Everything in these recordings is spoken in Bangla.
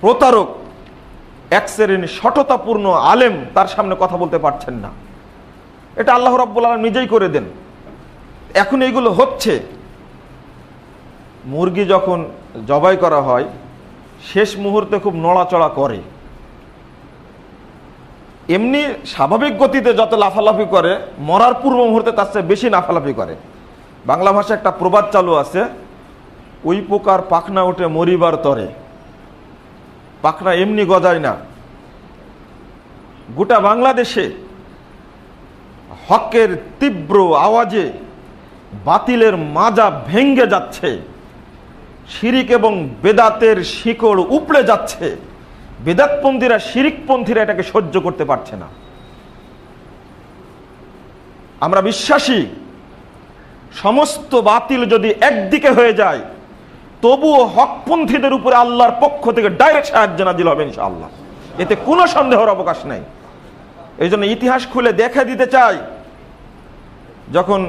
প্রতারক, এক শ্রেণি সঠতাপূর্ণ আলেম তার সামনে কথা বলতে পারছেন না। এটা আল্লাহ রব্বুল আলম নিজেই করে দেন। এখন এইগুলো হচ্ছে। মুরগি যখন জবাই করা হয়, শেষ মুহূর্তে খুব নড়াচড়া করে। এমনি স্বাভাবিক গতিতে যত লাফালাফি করে, মরার পূর্ব মুহূর্তে তার চেয়ে বেশি লাফালাফি করে। বাংলা ভাষায় একটা প্রবাদ চালু আছে, ওই পোকার পাখনা উঠে মরিবার তরে। পাখনা এমনি গজায় না। গোটা বাংলাদেশে হকের তীব্র আওয়াজে বাতিলের মাজা ভেঙ্গে যাচ্ছে, শিরিক এবং বেদাতের শিকড় উপড়ে যাচ্ছে। বেদাতপন্থীরা, শিরিকপন্থীরা এটাকে সহ্য করতে পারছে না। আমরা বিশ্বাসী, সমস্ত বাতিল যদি একদিকে হয়ে যায় তবুও হকপন্থীদের উপরে আল্লাহর পক্ষ থেকে ডাইরেক্ট সাহায্য নাজিল হবে ইনশাআল্লাহ। এতে কোনো সন্দেহের অবকাশ নাই। এই জন্য ইতিহাস খুলে দেখা দিতে চাই, যখন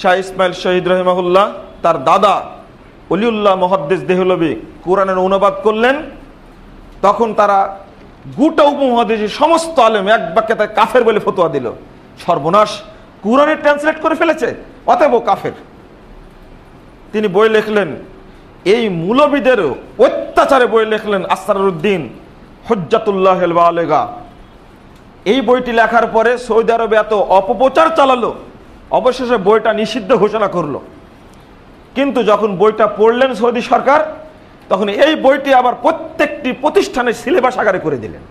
শাহ ইসমাইল শহীদ রহিমাহুল্লাহ তার দাদা অলিউল্লাহ মহাদ্দেশ দেহলবি কোরআনের অনুবাদ করলেন, তখন তারা গোটা উপমহাদেশের সমস্ত আলেম এক বাক্যে তার কাফের বলে ফতোয়া দিল। সর্বনাশ কোরআনে ট্রান্সলেট করে ফেলেছে, অতএব কাফের। তিনি বই লিখলেন। এই মূলবিদের অত্যাচারে বই লিখলেন আসারুদ্দিন হজ্জাতুল্লাহ আলেগা এই বইটি লেখার পরে সৌদি আরবে এত অপপ্রচার চালালো, অবশেষে বইটা নিষিদ্ধ ঘোষণা করল। কিন্তু যখন বইটা পড়লেন সৌদি সরকার, তখন এই বইটি আবার প্রত্যেকটি প্রতিষ্ঠানের সিলেবাস আকারে করে দিলেন।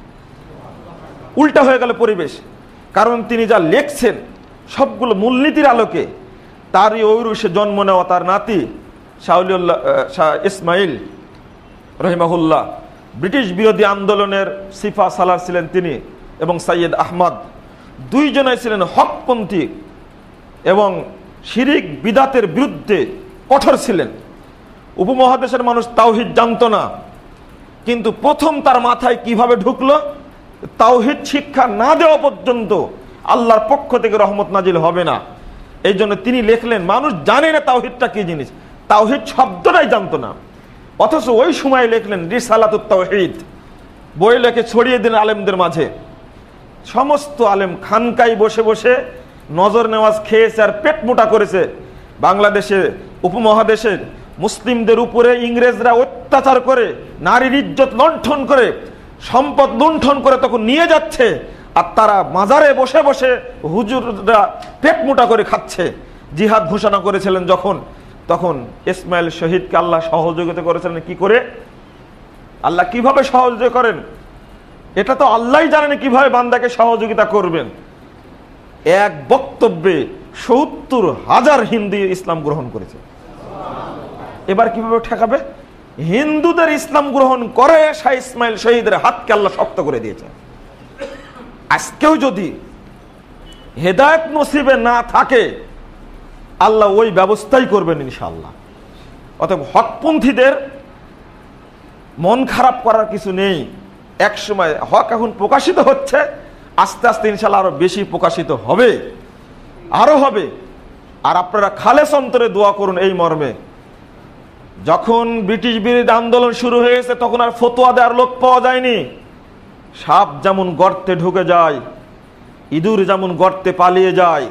উল্টা হয়ে গেল পরিবেশ। কারণ তিনি যা লেখছেন, সবগুলো মূলনীতির আলোকে তারই ঔরুষে জন্ম নেওয়া তার নাতি শাহলিউল্লাহ শাহ ইসমাইল রহিমাহুল্লাহ। ব্রিটিশ বিরোধী আন্দোলনের সিফা সালার ছিলেন তিনি এবং সাইয়েদ আহমদ। দুইজনাই ছিলেন হকপন্থী এবং শিরিক বিদাতের বিরুদ্ধে কঠোর ছিলেন। উপমহাদেশের মানুষ তাওহিদ জানত না, কিন্তু প্রথম তার মাথায় কীভাবে ঢুকলো? তাওহিদ শিক্ষা না দেওয়া পর্যন্ত আল্লাহর পক্ষ থেকে রহমত নাজিল হবে না। এই জন্য তিনি লিখলেন, মানুষ জানে না তাওহিদটা কি জিনিস। তাওহিদ শব্দটাই জানতো না। অথচ ওই সময় লিখলেন রিসালাতুত তাওহিদ। বই লেখে ছড়িয়ে দিন আলেমদের মাঝে। সমস্ত আলেম খানকাই বসে বসে নজর নেওয়াজ খেয়েছে আর পেট মোটা করেছে। বাংলাদেশে উপমহাদেশের মুসলিমদের উপরে ইংরেজরা অত্যাচার করে, নারীর ইজ্জত লণ্ঠন করে, সম্পদ লুণ্ঠন করে তখন নিয়ে যাচ্ছে। আর তারা মাজারে বসে বসে হুজুররা পেট মোটা করে খাচ্ছে। জিহাদ ঘোষণা করেছিলেন যখন, তখন ইসমাইল শহীদকে আল্লাহ সহযোগিতা করেছিলেন কি করে? আল্লাহ কীভাবে সহযোগিতা করেন? এটা তো আল্লাহ জানেন কীভাবে বান্দাকে সহযোগিতা করবেন। এক বক্তব্যে সত্তর হাজার হিন্দু ইসলাম গ্রহণ করেছে। এবার কীভাবে ঠেকাবে? হিন্দুদের ইসলাম গ্রহণ করে শাহ ইসমাইল শহীদের হাতকে আল্লাহ শক্ত করে দিয়েছে। আজকেও যদি হেদায়ত নসিবে না থাকে, আল্লাহ ওই ব্যবস্থাই করবেন ইনশাল্লাহ অতএব হকপন্থীদের মন খারাপ করার কিছু নেই। এক সময় হক এখন প্রকাশিত হচ্ছে, আস্তে আস্তে ইনশাল্লাহ আরও বেশি প্রকাশিত হবে, আরও হবে। আর আপনারা খালেস অন্তরে দোয়া করুন এই মর্মে। যখন ব্রিটিশ বিরোধী আন্দোলন শুরু হয়েছে, তখন আর ফতোয়া দেওয়ার লোক পাওয়া যায়নি। সাপ যেমন গর্তে ঢুকে যায়, ইঁদুর যেমন গর্তে পালিয়ে যায়,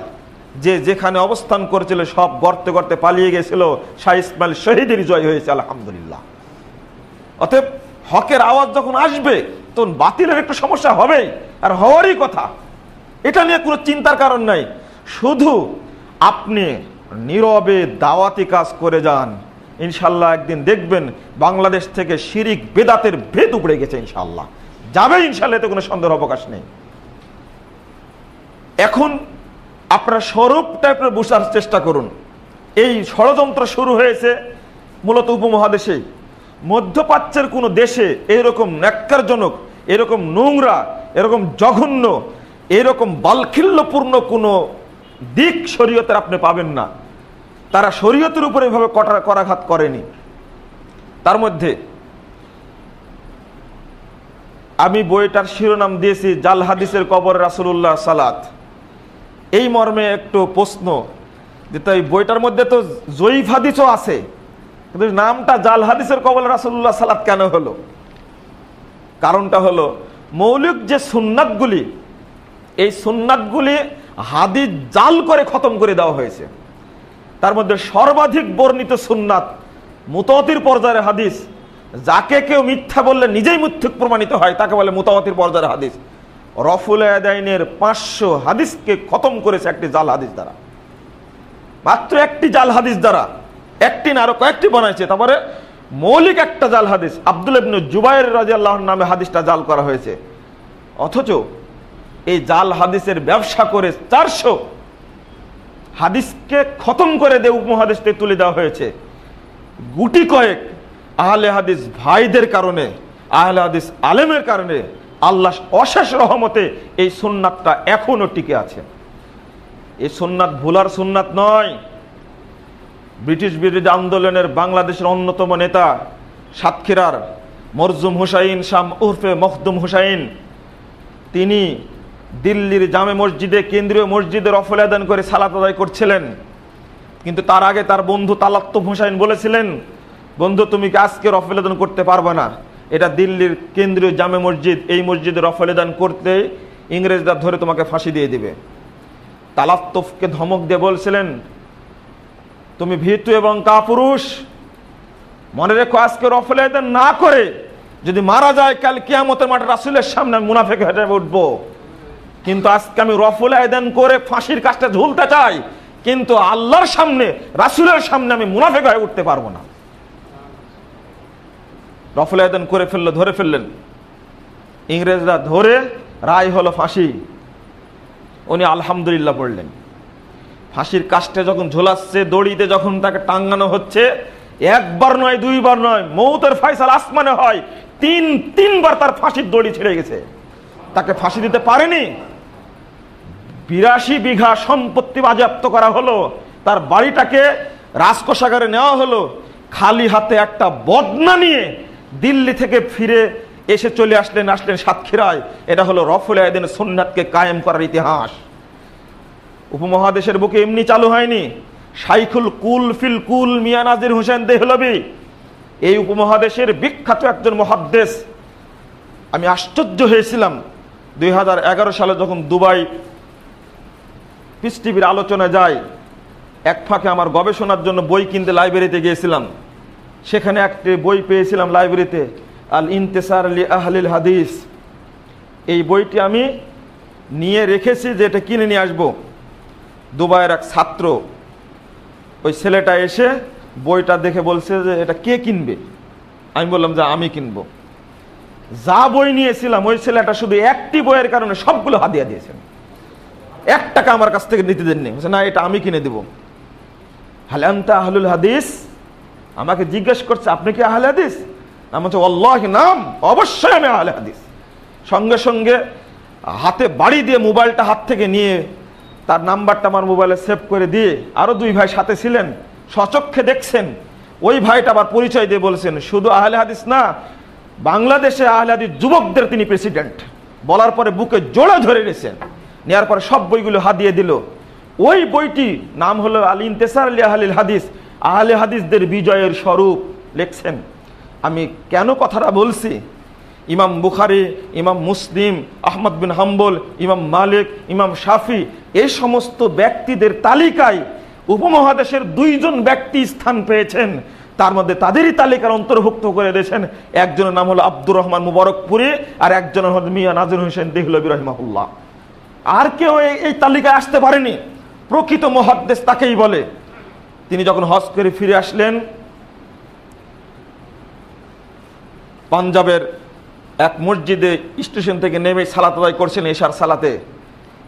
যে যেখানে অবস্থান করেছিল সব গর্তে গর্তে পালিয়ে গেছিল, শাহ ইসমাইল শহীদের জয় হয়েছে, আলহামদুলিল্লাহ। অতএব হকের আওয়াজ যখন আসবে, তখন বাতিলের একটু সমস্যা হবেই, আর হওয়ারই কথা। এটা নিয়ে কোনো চিন্তার কারণ নাই। শুধু আপনি নীরবে দাওয়াতি কাজ করে যান, ইনশাল্লাহ একদিন দেখবেন বাংলাদেশ থেকে শিরিক বেদাতের ভেদ উপড়ে গেছে, ইনশাল্লাহ। যাবে ইনশাল্লাহ, এতে কোনো সন্দেহ অবকাশ নেই। এখন আপনার স্বরূপ টাইপের বোঝার চেষ্টা করুন। এই ষড়যন্ত্র শুরু হয়েছে মূলত উপমহাদেশে মধ্যপ্রাচ্যের কোনো দেশে এরকম ন্যাক্কারজনক, এরকম নোংরা, এরকম জঘন্য, এরকম বালখিল্যপূর্ণ কোনো দিক শরীয়তের আপনি পাবেন না। তারা শরীয়তের উপরে এভাবে কটা করাঘাত করেনি। তার মধ্যে আমি বইটার শিরোনাম দিয়েছি, জাল হাদিসের কবর রাসুল্লাহ সালাত। এই মর্মে একটু প্রশ্ন, যে তাই বইটার মধ্যে তো জয়ীফ হাদিসও আছে, কিন্তু নামটা জাল হাদিসের কবর রাসুল্লাহ সালাত কেন হলো? কারণটা হলো, মৌলিক যে সুন্নাতগুলি, এই সুন্নাতগুলি হাদিস জাল করে খতম করে দেওয়া হয়েছে। তার মধ্যে সর্বাধিক বর্ণিত সুন্নাত মুতাওয়াতির পর্যায়ের হাদিস যাকে কেউ মিথ্যা বললে নিজেই মিথ্যুক প্রমাণিত হয়, তাকে বলে মুতাওয়াতির পর্যায়ের হাদিস। রফুল আদাইনের পাঁচশো হাদিসকে খতম করেছে একটি জাল হাদিস দ্বারা। মাত্র একটি জাল হাদিস দ্বারা একটি না আরও কয়েকটি বানাইছে। তারপরে মৌলিক একটা জাল হাদিস, আব্দুল ইবনু জুবাইর রাজিয়াল্লাহ নামে হাদিসটা জাল করা হয়েছে। অথচ এই জাল হাদিসের ব্যবসা করে চারশো হাদিসকে খতম করে দিয়ে উপমহাদিসকে তুলে দেওয়া হয়েছে। গুটি কয়েক আহলে হাদিস ভাইদের কারণে, আহলে হাদিস আলেমের কারণে আল্লাহ অশেষ রহমতে এই সুন্নাতটা এখনও টিকে আছে। এই সুন্নাত ভুলার সুন্নাত নয়। ব্রিটিশ বিরোধী আন্দোলনের বাংলাদেশের অন্যতম নেতা সাতক্ষীরার মরজুম হুসাইন, শাম উর্ফে মখদুম হুসাইন, তিনি দিল্লির জামে মসজিদে কেন্দ্রীয় মসজিদের রফল আদান করে সালাত আদায় করছিলেন। কিন্তু তার আগে তার বন্ধু তালাত্তব হুসাইন বলেছিলেন বন্ধু, তুমি কি আজকে রফল আদান করতে পারবে না? এটা দিল্লির কেন্দ্রীয় জামে মসজিদ, এই মসজিদে রফল আদান করতে ইংরেজরা ধরে তোমাকে ফাঁসি দিয়ে দিবে। তালাত্তফকে ধমক দিয়ে বলছিলেন, তুমি ভীতু এবং কাপুরুষ। মনে রেখো আজকে রফল আদান না করে যদি মারা যায়, কাল কিয়ামতের মাঠে রাসুলের সামনে আমি মুনাফেক হেঁটে উঠবো। কিন্তু আজকে আমি রফুল আয়দান করে ফাঁসির কাজটা ঝুলতে চাই, কিন্তু আল্লাহর সামনে, রাসুলের সামনে আমি মুনাফেক হয়ে উঠতে পারব না। রফুল আয়দান করে ফেলল, ধরে ফেললেন। ইংরেজরা ধরে, রায় হলো ফাঁসি। উনি আলহামদুলিল্লাহ পড়লেন। ফাঁসির কাজটা যখন ঝোলাচ্ছে, দড়িতে যখন তাকে টাঙ্গানো হচ্ছে, একবার নয়, দুইবার নয়, মৌতের ফাইসাল আসমানে হয়, তিন, তিনবার তার ফাঁসির দড়ি ছেড়ে গেছে। তাকে ফাঁসি দিতে পারেনি। বিরাশি বিঘা সম্পত্তি বাজেয়াপ্ত করা হলো। তার বাড়িটাকে রাজকোষাগারে নেওয়া হলো। খালি হাতে একটা বদনা নিয়ে দিল্লি থেকে ফিরে এসে চলে আসলেন আসলেন সাতক্ষীরায়। এটা হলো রফুল আয়দিন সুন্নাতকে কায়েম করার ইতিহাস। উপমহাদেশের বুকে এমনি চালু হয়নি। সাইখুল কুল ফিল কুল মিয়া নাজির হোসেন দেহলবি। এই উপমহাদেশের বিখ্যাত একজন মহাদ্দেশ। আমি আশ্চর্য হয়েছিলাম দুই হাজার এগারো সালে যখন দুবাই পিস টিভির আলোচনায় যাই এক ফাঁকে আমার গবেষণার জন্য বই কিনতে লাইব্রেরিতে গিয়েছিলাম। সেখানে একটি বই পেয়েছিলাম লাইব্রেরিতে, আল ইন্তেসার আলী আহলিল হাদিস। এই বইটি আমি নিয়ে রেখেছি যে এটা কিনে নিয়ে আসব। দুবাইয়ের এক ছাত্র, ওই ছেলেটা এসে বইটা দেখে বলছে যে, এটা কে কিনবে? আমি বললাম যে, আমি কিনবো। যা বই নিয়েছিলাম, ওই ছেলেটা শুধু একটি বইয়ের কারণে সবগুলো হাদিয়া দিয়েছেন এক টাকা আমার কাছ থেকে নিতে দেননি। না, এটা আমি কিনে দেব। হালান্তা আহলুল হাদিস? আমাকে জিজ্ঞেস করছে, আপনি কি আহলে হাদিস? আমি হচ্ছে অল্লাহ নাম, অবশ্যই আমি আহলে হাদিস। সঙ্গে সঙ্গে হাতে বাড়ি দিয়ে মোবাইলটা হাত থেকে নিয়ে তার নাম্বারটা আমার মোবাইলে সেভ করে দিয়ে আরও দুই ভাই সাথে ছিলেন, সচক্ষে দেখছেন। ওই ভাইটা আবার পরিচয় দিয়ে বলছেন, শুধু আহলে হাদিস না, বাংলাদেশে আহলে হাদিস যুবকদের তিনি প্রেসিডেন্ট বলার পরে বুকে জোড়া ধরে নিয়েছেন। নেওয়ার পরে সব বইগুলো হাদিয়ে দিল। ওই বইটি নাম হলো আল ইন্তেসার আলী আহলিল হাদিস। আহলে হাদিসদের বিজয়ের স্বরূপ লিখছেন। আমি কেন কথাটা বলছি? ইমাম বুখারি, ইমাম মুসলিম, আহমদ বিন হাম্বল, ইমাম মালিক, ইমাম শাফি এই সমস্ত ব্যক্তিদের তালিকায় উপমহাদেশের দুইজন ব্যক্তি স্থান পেয়েছেন। তার মধ্যে তাদেরই তালিকার অন্তর্ভুক্ত করে দিয়েছেন। একজনের নাম হলো আব্দুর রহমান মুবারকপুরি আর একজনের হল মিয়া নাজির হোসেন দেহলবি রহমাহুল্লাহ। আর কেউ এই তালিকায় আসতে পারেনি। প্রকৃত মহাদ্দেশ তাকেই বলে। তিনি যখন হজ করে ফিরে আসলেন, পাঞ্জাবের এক মসজিদে স্টেশন থেকে নেমে সালাত করছেন এশার সালাতে।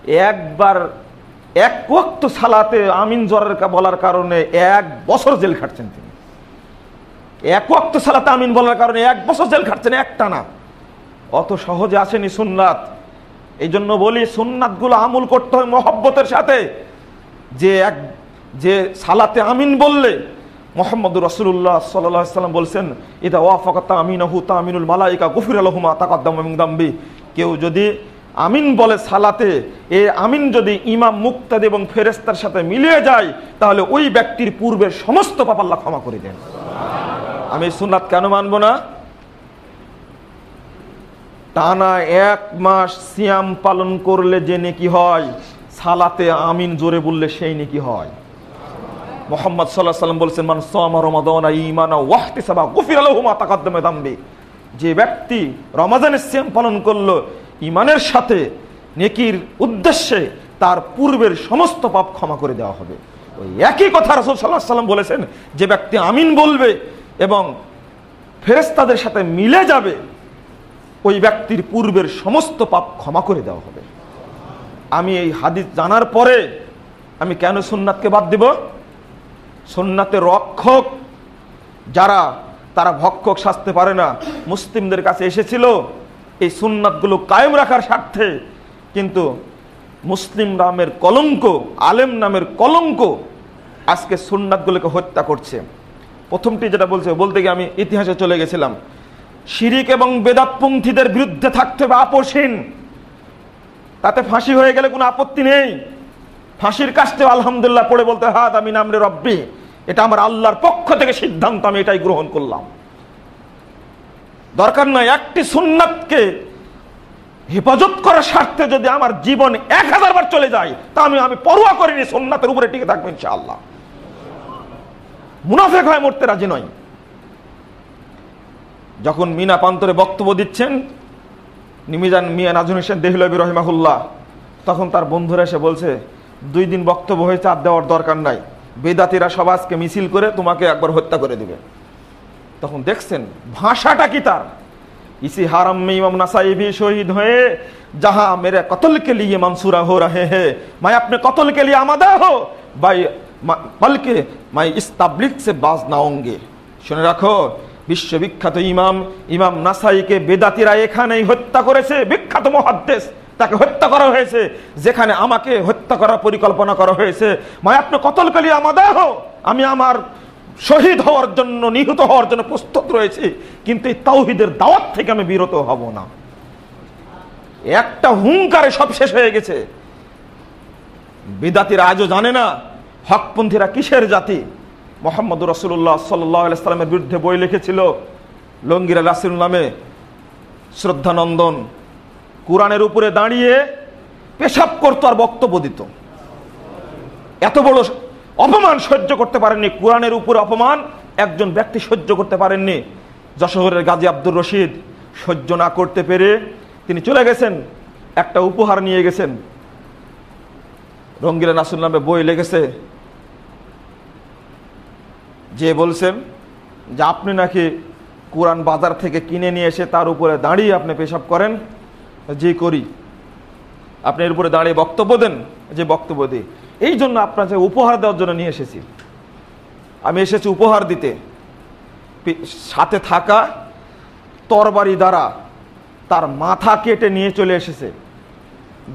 একবার এক ওক্ত সালাতে আমিন জ্বরের বলার কারণে এক বছর জেল খাটছেন তিনি। এক ওক্ত সালাতে আমিন বলার কারণে এক বছর জেল খাটছেন একটা না অত সহজে আসেনি সুন্নাত। এই জন্য বলি, সুন্নাতগুলো আমল করতে হয় মহব্বতের সাথে। যে এক যে সালাতে আমিন বললে মোহাম্মদ রসুল্লাহ সাল্লাম বলছেন এটা ওয়াফাকাত আমিনাহু তামিনুল মালাইকা গফির আলহুমা তাকাদ্দাম দাম্বি। কেউ যদি আমিন বলে সালাতে, এ আমিন যদি ইমাম মুক্তাদ এবং ফেরেস্তার সাথে মিলিয়ে যায়, তাহলে ওই ব্যক্তির পূর্বের সমস্ত পাপাল্লা ক্ষমা করে দেন। আমি সুন্নাত কেন মানবো না? টানা এক মাস সিয়াম পালন করলে যে নেকি হয়, সালাতে আমিন জোরে বললে সেই নেকি হয়। মোহাম্মদ সাল্লাহ সাল্লাম বলছেন, মান সোমা ইমানা ওয়াহতি সাবা গফির আলহুমা তাকাদ্দমে দাম্বি। যে ব্যক্তি রমাদানের সিয়াম পালন করল ইমানের সাথে নেকির উদ্দেশ্যে তার পূর্বের সমস্ত পাপ ক্ষমা করে দেওয়া হবে। ওই একই কথা রসুল সাল্লাহ সাল্লাম বলেছেন, যে ব্যক্তি আমিন বলবে এবং ফেরেস্তাদের সাথে মিলে যাবে, ওই ব্যক্তির পূর্বের সমস্ত পাপ ক্ষমা করে দেওয়া হবে। আমি এই হাদিস জানার পরে আমি কেন সুন্নাতকে বাদ দেব? সুন্নাতের রক্ষক যারা, তারা ভক্ষক সাজতে পারে না। মুসলিমদের কাছে এসেছিল এই সুন্নাতগুলো কায়েম রাখার স্বার্থে। কিন্তু মুসলিম নামের কলঙ্ক, আলেম নামের কলঙ্ক আজকে সুন্নাতগুলোকে হত্যা করছে। প্রথমটি যেটা বলছে, বলতে গিয়ে আমি ইতিহাসে চলে গেছিলাম। শিরিক এবং বেদাতপন্থীদের বিরুদ্ধে থাকতে হবে আপোষহীন তাতে ফাঁসি হয়ে গেলে কোনো আপত্তি নেই। ফাঁসির কাছতে আলহামদুলিল্লাহ পড়ে বলতে হাত আমি নামরে রব্বি। এটা আমার আল্লাহর পক্ষ থেকে সিদ্ধান্ত, আমি এটাই গ্রহণ করলাম। দরকার নয় একটি সুন্নাতকে হেফাজত করার স্বার্থে যদি আমার জীবন এক হাজার বার চলে যায়, তা আমি আমি পরোয়া করিনি সোননাথের উপরে টিকে থাকব ইনশাআল্লাহ। মুনাফেক হয় মরতে রাজি নয় যখন মিনা পান্তরে বক্তব্য দিচ্ছেন, নিমিজান মিয়া নাজুন হোসেন দেহলবি রহিমাহুল্লাহ, তখন তার বন্ধুরা এসে বলছে দুই দিন বক্তব্য হয়ে চাপ দেওয়ার দরকার নাই। বেদাতিরা সবাজকে মিছিল করে তোমাকে একবার হত্যা করে দিবে। তখন দেখছেন ভাষাটা কি তার? ইসি হারাম ইমাম নাসাইবি শহীদ হয়ে, যাহা মেরে কতল কে লিয়ে মানসুরা হো রহে হে। মাই আপনি কতল কে লিয়ে আমাদা হো। বাই পলকে মাই ইস তাবলিক সে বাজ নাওঙ্গে শুনে রাখো, বিশ্ববিখ্যাত ইমাম ইমাম নাসাইকে বেদাতিরা এখানেই হত্যা করেছে। বিখ্যাত মহাদ্দেশ। তাকে হত্যা করা হয়েছে, যেখানে আমাকে হত্যা করার পরিকল্পনা করা হয়েছে। মায়, আপনি কতল কালি আমাদের আমি আমার শহীদ হওয়ার জন্য, নিহত হওয়ার জন্য প্রস্তুত রয়েছে, কিন্তু এই তাওহিদের দাওয়াত থেকে আমি বিরত হব না। একটা হুঙ্কারে সব শেষ হয়ে গেছে। বিদাতিরা আজও জানে না, হকপন্থীরা কিসের জাতি। মোহাম্মদ রসুল্লাহ সাল্লামের বিরুদ্ধে বই লিখেছিল, লঙ্গিরা রাসুল নামে শ্রদ্ধানন্দন কোরআনের উপরে দাঁড়িয়ে পেশাব করতো আর বক্তব্য দিত। এত বড় অপমান সহ্য করতে পারেননি। কোরআনের উপর অপমান একজন ব্যক্তি সহ্য করতে পারেননি। যশোহরের গাজী আব্দুর রশিদ সহ্য না করতে পেরে তিনি চলে গেছেন, একটা উপহার নিয়ে গেছেন। রঙ্গিলা নাসুল নামে বই লেগেছে। যে বলছেন যে আপনি নাকি কোরআন বাজার থেকে কিনে নিয়ে এসে তার উপরে দাঁড়িয়ে আপনি পেশাব করেন। যে করি, আপনি এর উপরে দাঁড়িয়ে বক্তব্য দেন, যে বক্তব্য দিই। এই জন্য আপনাকে উপহার দেওয়ার জন্য নিয়ে এসেছি। আমি এসেছি উপহার দিতে। সাথে থাকা তরবারি দ্বারা তার মাথা কেটে নিয়ে চলে এসেছে।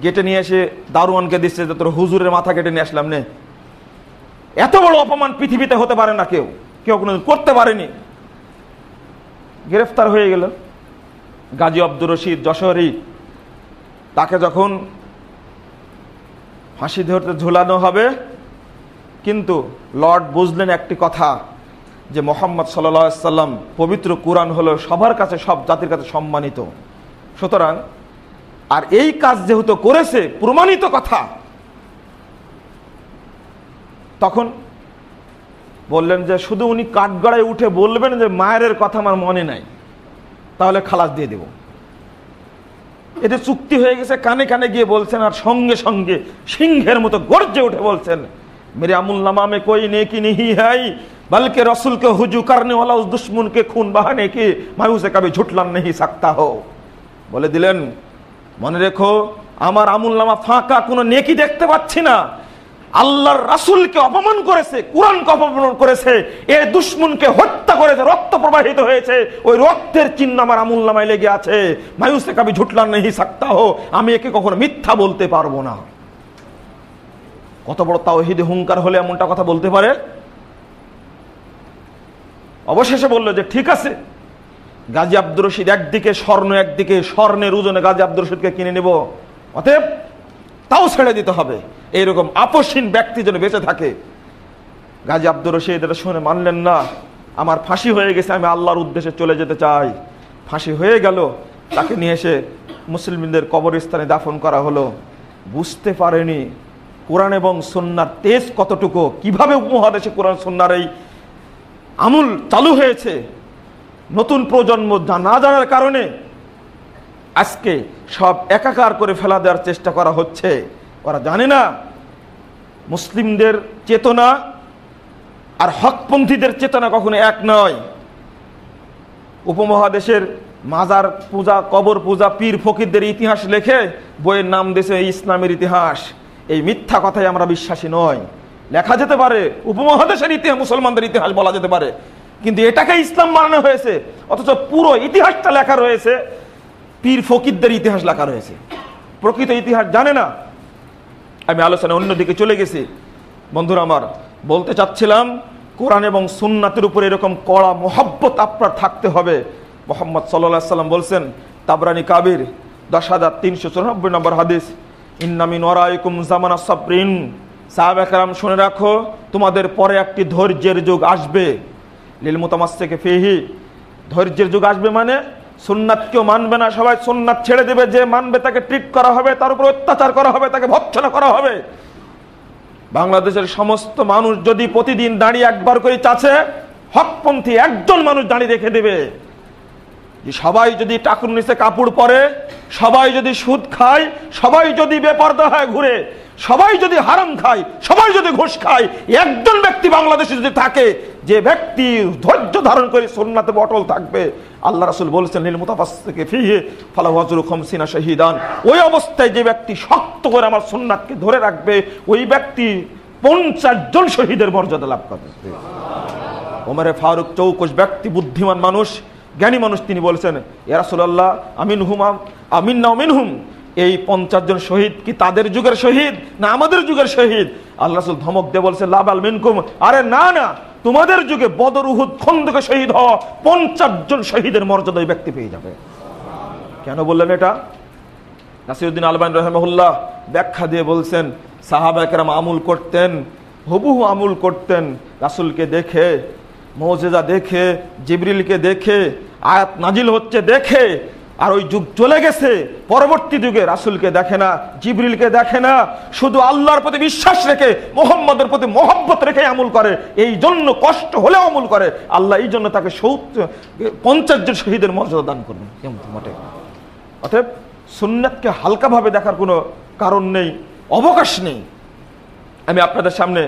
গেটে নিয়ে এসে দারোয়ানকে দিচ্ছে যে, তোর হুজুরের মাথা কেটে নিয়ে আসলাম নে। এত বড় অপমান পৃথিবীতে হতে পারে না কেউ। কেউ কোনো করতে পারেনি। গ্রেফতার হয়ে গেল। গাজী আব্দুর রশিদ যশোরী তাকে যখন ফাঁসি ধরতে ঝুলানো হবে, কিন্তু লর্ড বুঝলেন একটি কথা, যে মোহাম্মদ সাল্লাম পবিত্র কোরআন হলো সবার কাছে সব জাতির কাছে সম্মানিত। সুতরাং, আর এই কাজ যেহেতু করেছে, প্রমাণিত কথা। তখন বললেন যে শুধু উনি কাঠগড়ায় উঠে বলবেন যে মায়ের কথা আমার মনে নাই, তাহলে খালাস দিয়ে দেব। এতে চুক্তি হয়ে গেছে, কানে কানে গিয়ে বলছেন, আর সঙ্গে সঙ্গে সিংহের মতো গর্জে উঠে বলছেন, মেরে আমুল নামামে কই নে কি নেহি হাই, বালকে রসুলকে হুজু কারণে ওলা দুশ্মনকে খুন বাহানে কি মায়ুসে কাবে ঝুটলাম নেহি সাক্তা হো বলে দিলেন, মনে রেখো, আমার আমুল নামা ফাঁকা কোনো নেকি দেখতে পাচ্ছি না আল্লাহর রাসুলকে অপমান করেছে, কোরআনকে অপমান করেছে, এ দুশ্মনকে হত্যা করেছে, রক্ত প্রবাহিত হয়েছে, ওই রক্তের চিহ্ন আমার আমুল নামায় লেগে আছে। মায়ুসে কাবি ঝুটলান নেই সাক্তা হো, আমি একে কখনো মিথ্যা বলতে পারব না। কত বড় তাওহিদে হুঙ্কার হলে এমনটা কথা বলতে পারে? অবশেষে বলল যে, ঠিক আছে, গাজী আব্দুর রশিদ একদিকে স্বর্ণ, একদিকে স্বর্ণের ওজনে গাজী আব্দুর রশিদকে কিনে নেব। অতএব তাও ছেড়ে দিতে হবে। এইরকম আপসহীন ব্যক্তি যেন বেঁচে থাকে। গাজী আব্দুর রশিদ, এটা শুনে মানলেন না। আমার ফাঁসি হয়ে গেছে, আমি আল্লাহর উদ্দেশ্যে চলে যেতে চাই। ফাঁসি হয়ে গেল, তাকে নিয়ে এসে মুসলিমদের কবরস্থানে দাফন করা হলো। বুঝতে পারেনি কোরআন এবং সন্ন্যার তেজ কতটুকু, কীভাবে উপমহাদেশে কোরআন সন্ন্যার এই আমূল চালু হয়েছে। নতুন প্রজন্ম না জানার কারণে আজকে সব একাকার করে ফেলা দেওয়ার চেষ্টা করা হচ্ছে। ওরা জানে না, মুসলিমদের চেতনা আর হকপন্থীদের চেতনা কখনো এক নয়। উপমহাদেশের মাজার পূজা, কবর পূজা, পীর ফকিরদের ইতিহাস লেখে বইয়ের নাম দিয়েছে ইসলামের ইতিহাস। এই মিথ্যা কথাই আমরা বিশ্বাসী নয় লেখা যেতে পারে, উপমহাদেশের ইতিহাস, মুসলমানদের ইতিহাস বলা যেতে পারে। কিন্তু এটাকে ইসলাম বানানো হয়েছে, অথচ পুরো ইতিহাসটা লেখা রয়েছে। পীর ফকিরদের ইতিহাস লেখা রয়েছে। প্রকৃত ইতিহাস জানে না। আমি আলোচনা অন্যদিকে চলে গেছি। বন্ধুরা আমার, বলতে চাচ্ছিলাম, কোরআন এবং সুন্নাতের উপরে এরকম কড়া মোহাব্বত আপনার থাকতে হবে। মোহাম্মদ সাল্লাহ সাল্লাম বলছেন, তাবরানি কাবির, দশ হাজার তিনশো চুরানব্বই নম্বর হাদিস ইন্নামিন ওরাইকুম জামানা সাবরিন। সাহাব একরাম শুনে রাখো, তোমাদের পরে একটি ধৈর্যের যুগ আসবে। লীল মোতামাস থেকে ফেহি, ধৈর্যের যুগ আসবে মানে সুন্নাত কেউ মানবে না, সবাই সুন্নাত ছেড়ে দেবে, যে মানবে তাকে ট্রিট করা হবে, তার উপর অত্যাচার করা হবে, তাকে ভৎসনা করা হবে। বাংলাদেশের সমস্ত মানুষ যদি প্রতিদিন দাঁড়িয়ে একবার করে চাচ্ছে হকপন্থী একজন মানুষ দাঁড়িয়ে রেখে দেবে। যে সবাই যদি টাকুর নিচে কাপড় পরে, সবাই যদি সুদ খায়, সবাই যদি বেপর্দা হয় ঘুরে, সবাই যদি হারাম খায়, সবাই যদি ঘুষ খায়, একজন ব্যক্তি বাংলাদেশে যদি থাকে, যে ব্যক্তি ধৈর্য ধারণ করে সোননাতে বটল থাকবে, আল্লাহ রাসুল বলছেন নীল মুতাফাস থেকে ফিহে ফালা ওয়াজরু খমসিনা শহীদান। ওই অবস্থায় যে ব্যক্তি শক্ত করে আমার সোননাথকে ধরে রাখবে, ওই ব্যক্তি পঞ্চাশ জন শহীদের মর্যাদা লাভ করবে। ওমরে ফারুক চৌকস ব্যক্তি, বুদ্ধিমান মানুষ জ্ঞানী মানুষ তিনি বলছেন ইয়ারাসুল্লাহ আমিন হুম আমিন না অমিন হুম এই পঞ্চাশ জন শহীদ কি তাদের যুগের শহীদ না আমাদের যুগের শহীদ? আল্লাহ ধমক দিয়ে বলছে লাভ আল মিনকুম। আরে না না, তোমাদের যুগে বদর উহুদ খন্দকে শহীদ হওয়া পঞ্চাশ জন শহীদের মর্যাদা ব্যক্তি পেয়ে যাবে। কেন বললেন এটা? নাসিরুদ্দিন আলবান রহমহুল্লাহ ব্যাখ্যা দিয়ে বলছেন সাহাবা একরাম আমুল করতেন, হুবহু আমুল করতেন, রাসুলকে দেখে মৌজেজা দেখে, জিবরিলকে দেখে, আয়াত নাজিল হচ্ছে দেখে, আর ওই যুগ চলে গেছে। পরবর্তী যুগে রাসুলকে দেখে না, জিবরিলকে দেখে না। শুধু আল্লাহর প্রতি বিশ্বাস রেখে, মোহাম্মদের প্রতি মোহব্বত রেখে আমল করে। এই জন্য কষ্ট হলেও আমল করে। আল্লাহ এই জন্য তাকে সত্তর পঞ্চাশ জন শহীদের মর্যাদা দান করবেন কেমন মোটে? অতএব সুন্নাতকে হালকাভাবে দেখার কোনো কারণ নেই, অবকাশ নেই। আমি আপনাদের সামনে